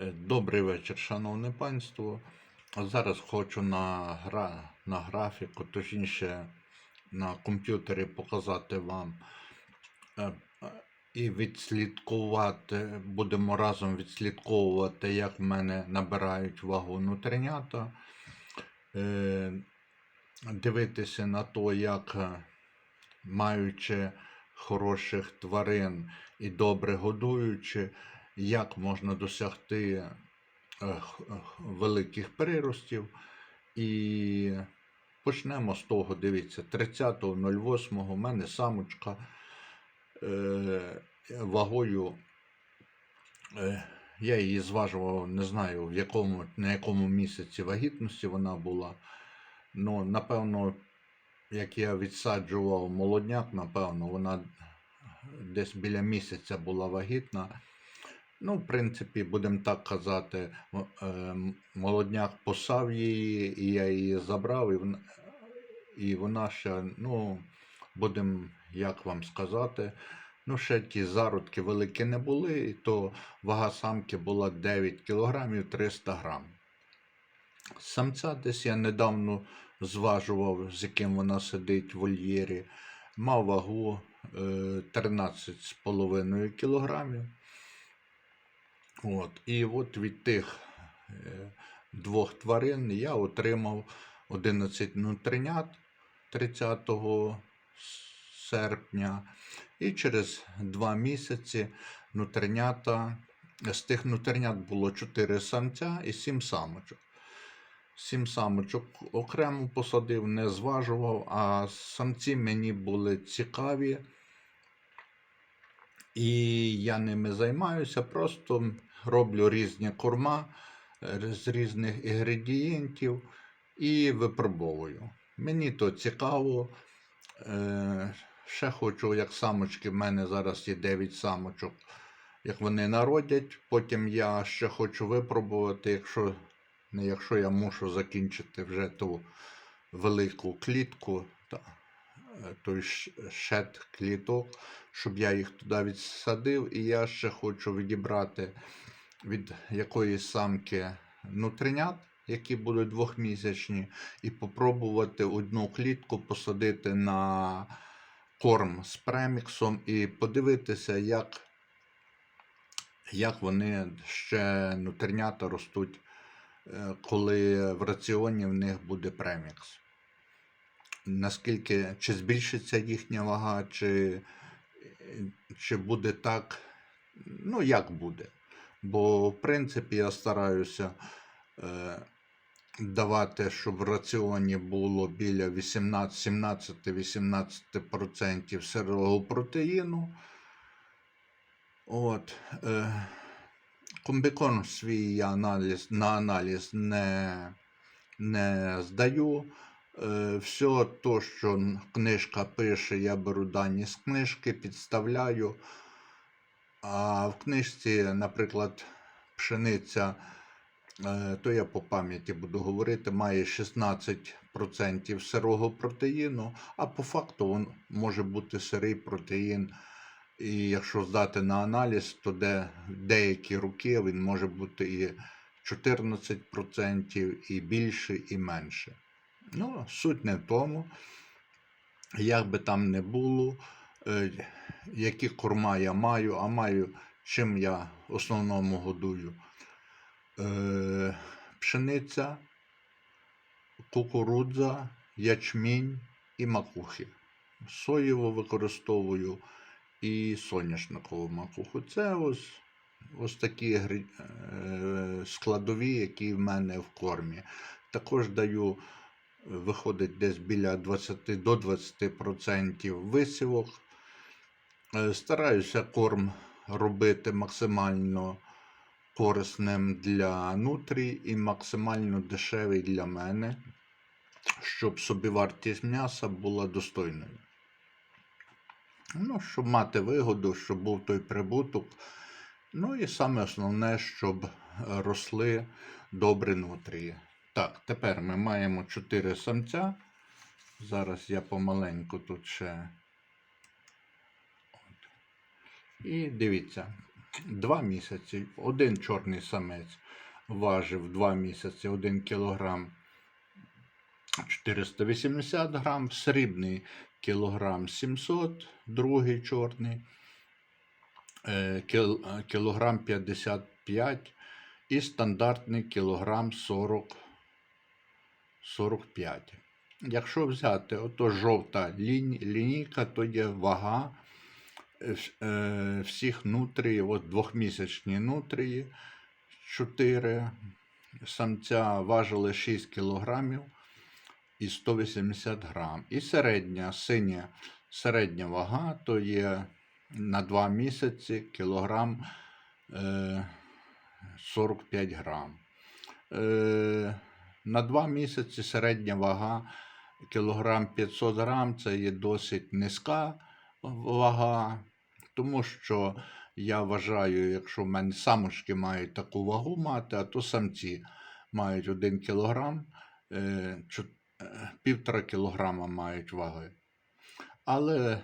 Е, Добрий вечір, шановне панство. Зараз хочу на, гра, на графіку, точніше на комп'ютері показати вам е, і відслідкувати, будемо разом відслідковувати, як в мене набирають вагу нутринята, Е, дивитися на те, як маючи хороших тварин і добре годуючи, як можна досягти е, х- великих приростів. І почнемо з того, дивіться, 30.08 у мене самочка е, вагою. Е, я її зважував, не знаю, в якому, на якому місяці вагітності вона була. Ну, напевно, як я відсаджував молодняк, напевно, вона десь біля місяця була вагітна. Ну, в принципі, будемо так казати, е, молодняк посав її, і я її забрав, і вона, і вона ще, ну, будемо, як вам сказати, ну, ще ті зародки великі не були, то вага самки була 9 кілограмів 300 грам. Самця десь я недавно зважував, з яким вона сидить в вольєрі, мав вагу е, 13,5 кілограмів. От, і от від тих е, двох тварин я отримав 11 нутринят 30 серпня. І через два місяці нутринята, з тих нутринят було 4 самця і 7 самочок. Сім самочок окремо посадив, не зважував, а самці мені були цікаві. І я ними займаюся, просто роблю різні корма е, з різних інгредієнтів і випробовую. Мені то цікаво. Е, Ще хочу, як самочки, в мене зараз є 9 самочок. Як вони народять, потім я ще хочу випробувати, якщо, якщо я мушу закінчити вже ту велику клітку, той ш- шет кліток, щоб я їх туди відсадив, і я ще хочу відібрати від якоїсь самки нутринят, які будуть двохмісячні, і попробувати одну клітку посадити на корм з преміксом і подивитися, як, як вони ще нутринята ростуть, е, коли в раціоні в них буде премікс. Наскільки чи збільшиться їхня вага, чи, чи буде так, ну як буде. Бо, в принципі, я стараюся е, давати, щоб в раціоні було біля 18-17-18% сирого протеїну. От, е, комбікорм свій я аналіз, на аналіз не, не здаю. Е, все то, що книжка пише, я беру дані з книжки, підставляю. А в книжці, наприклад, пшениця, е, то я по пам'яті буду говорити, має 16% сирого протеїну, а по факту він може бути сирий протеїн. І якщо здати на аналіз, то де деякі роки він може бути і 14%, і більше, і менше. Ну, суть не в тому, як би там не було, е, які корма я маю, а маю, чим я в основному годую. Е, пшениця, кукурудза, ячмінь і макухи. Соєву використовую і соняшникову макуху. Це ось, ось такі е, складові, які в мене в кормі. Також даю, виходить десь біля 20 до 20% висівок. Е, Стараюся корм робити максимально корисним для нутрій і максимально дешевий для мене, щоб собівартість м'яса була достойною. Ну, щоб мати вигоду, щоб був той прибуток. Ну і саме основне, щоб росли добрі нутрії. Так, тепер ми маємо 4 самця. Зараз я помаленьку тут ще. От. І дивіться, два місяці. Один чорний самець важив два місяці 1 кілограм 480 грам, срібний кілограм 700, другий чорний е, кілограм 55 і стандартний кілограм 40, 45. Якщо взяти ото жовта лінійка, то є вага е, е, всіх нутрій, от двохмісячні нутрії, 4 самця важили 6 кілограмів і 180 грам. І середня синя середня вага то є на 2 місяці кілограм е, 45 грам. Е, на 2 місяці середня вага кілограм 500 грам це є досить низька вага, тому що я вважаю, якщо в мене самочки мають таку вагу мати, а то самці мають 1 кілограм, е, е, півтора кілограма мають ваги. Але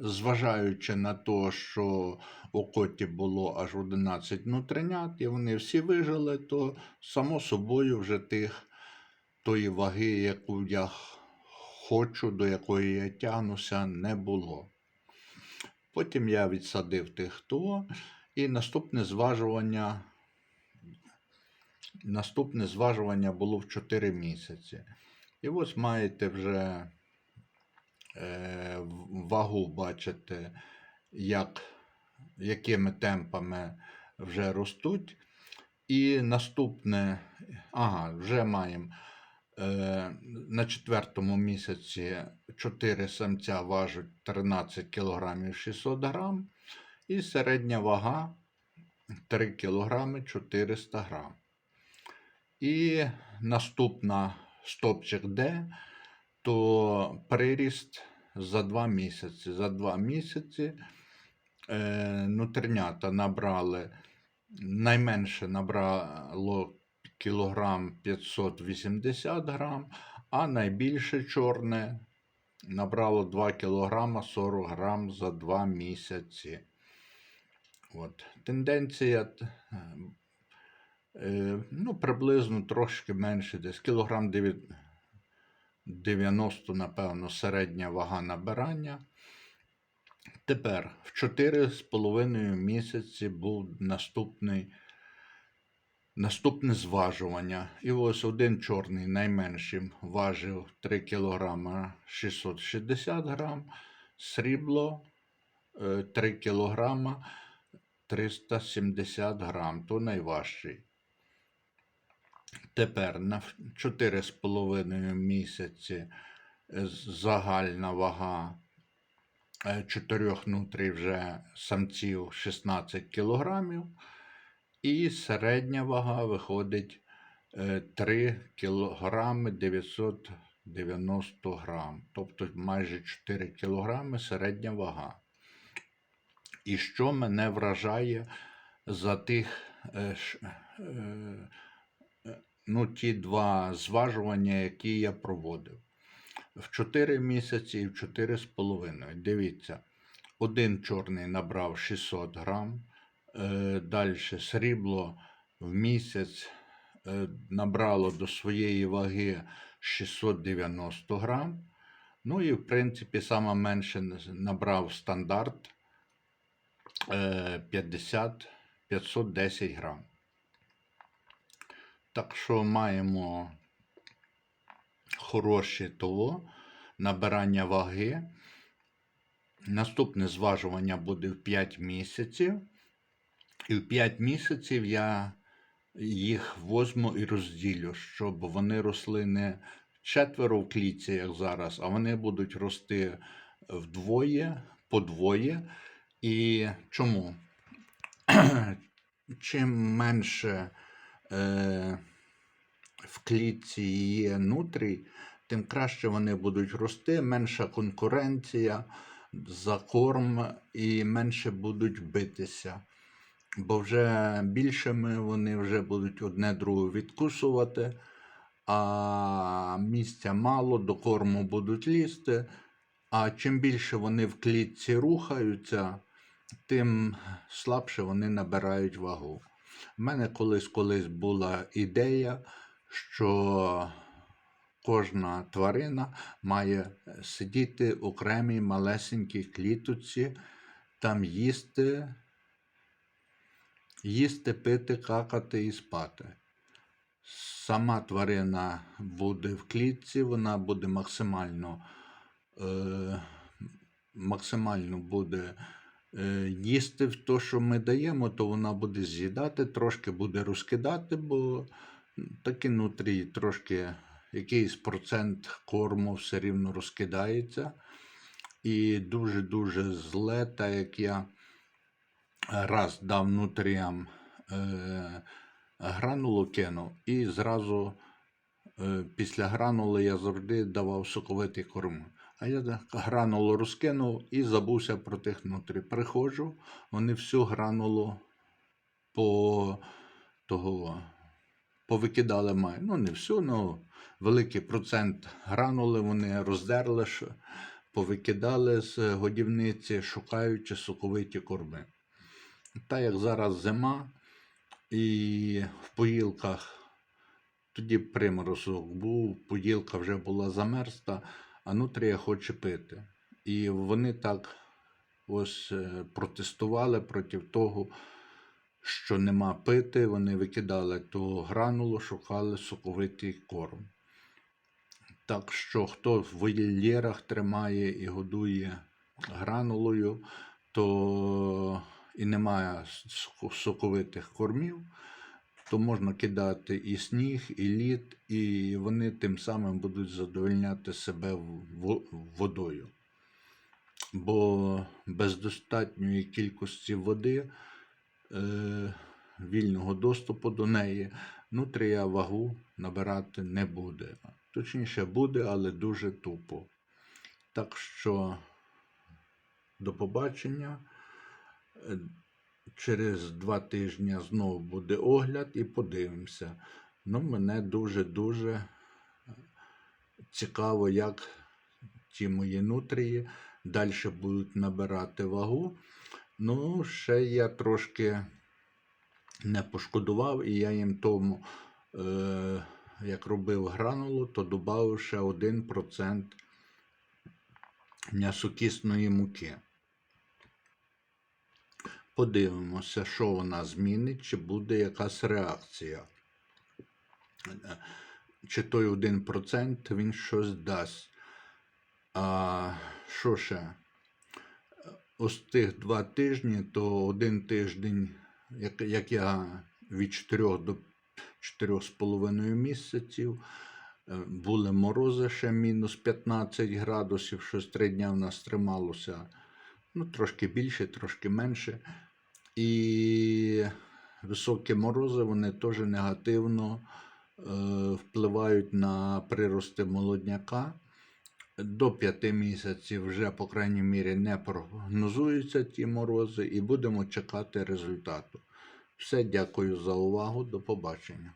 зважаючи на те, що у коті було аж 11 внутренят, і вони всі вижили, то само собою вже тих тої ваги, яку я хочу, до якої я тягнуся, не було. Потім я відсадив тих хто, і наступне зважування. Наступне зважування було в 4 місяці. І ось маєте вже вагу, бачите, як, якими темпами вже ростуть. І наступне, ага, вже маємо е, на четвертому місяці 4 самця важать 13 кг 600 грам, і середня вага 3 кг 400 грам. І наступна стопчик Д, то приріст за 2 місяці. За 2 місяці е, нутринята набрали, найменше набрало кілограм 580 грам, а найбільше чорне набрало 2 кілограма 40 грам за 2 місяці. От. Тенденція е, ну, приблизно трошки менше, десь кілограм дев'я- 90, напевно, середня вага набирання. Тепер в 4,5 місяці був наступний, наступне зважування. І ось один чорний найменшим важив 3 кг 660 грам, срібло е, 3 кг 370 грам, то найважчий. Тепер на 4,5 місяці е, загальна вага е, чотирьох нутрій вже самців 16 кілограмів, і середня вага виходить е, 3 кілограми 990 грам, тобто майже 4 кілограми середня вага. І що мене вражає за тих е, е, е, ну, ті два зважування, які я проводив. В 4 місяці і в 4,5. Дивіться, один чорний набрав 600 грам, е, далі срібло в місяць е, набрало до своєї ваги 690 грам. Ну і, в принципі, саме менше набрав стандарт е, 50 510 грам. Так що маємо хороші того, набирання ваги. Наступне зважування буде в 5 місяців. І в 5 місяців я їх возьму і розділю, щоб вони росли не четверо в клітці, як зараз, а вони будуть рости вдвоє, подвоє. І чому? Чим менше е, в клітці є нутрій, тим краще вони будуть рости, менша конкуренція за корм і менше будуть битися. Бо вже більшими вони вже будуть одне друге відкусувати, а місця мало, до корму будуть лізти. А чим більше вони в клітці рухаються, тим слабше вони набирають вагу. У мене колись колись була ідея, що кожна тварина має сидіти в окремій малесенькій клітоці, там їсти, їсти, пити, какати і спати. Сама тварина буде в клітці, вона буде максимально, е, максимально буде е, їсти в те, що ми даємо, то вона буде з'їдати, трошки буде розкидати, бо такі нутрії трошки якийсь процент корму все рівно розкидається. І дуже-дуже зле, так як я раз дав нутріям е, гранулу кинув, і зразу е, після гранули я завжди давав соковитий корм. А я гранулу розкинув і забувся про тих нутрій. Приходжу, вони всю гранулу по того повикидали май. Ну, не всю, ну великий процент гранули вони роздерли, повикидали з годівниці, шукаючи соковиті корми. Та як зараз зима, і в поїлках тоді приморозок був, поїлка вже була замерзла, а нутрія хоче пити. І вони так ось е, протестували проти того, що нема пити, вони викидали ту гранулу, шукали соковитий корм. Так що хто в вольєрах тримає і годує гранулою, то і немає соковитих кормів, то можна кидати і сніг, і лід, і вони тим самим будуть задовольняти себе водою. Бо без достатньої кількості води, е, вільного доступу до неї, нутрія вагу набирати не буде. Точніше буде, але дуже тупо. Так що до побачення. Е, Через два тижні знову буде огляд і подивимося. Ну, мене дуже-дуже цікаво, як ті мої нутрії далі будуть набирати вагу. Ну, ще я трошки не пошкодував, і я їм тому, е, як робив гранулу, то додав ще 1% м'ясокісної муки. Подивимося, що вона змінить, чи буде якась реакція. Е, Чи той 1% він щось дасть. А що ще? Ось тих два тижні, то один тиждень, як, як я від 4 до 4,5 місяців, е, були морози ще мінус 15 градусів, щось три дня в нас трималося. Ну, трошки більше, трошки менше. І високі морози вони теж негативно е, впливають на прирости молодняка. До 5 місяців вже, по крайній мірі, не прогнозуються ті морози, і будемо чекати результату. Все, дякую за увагу. До побачення.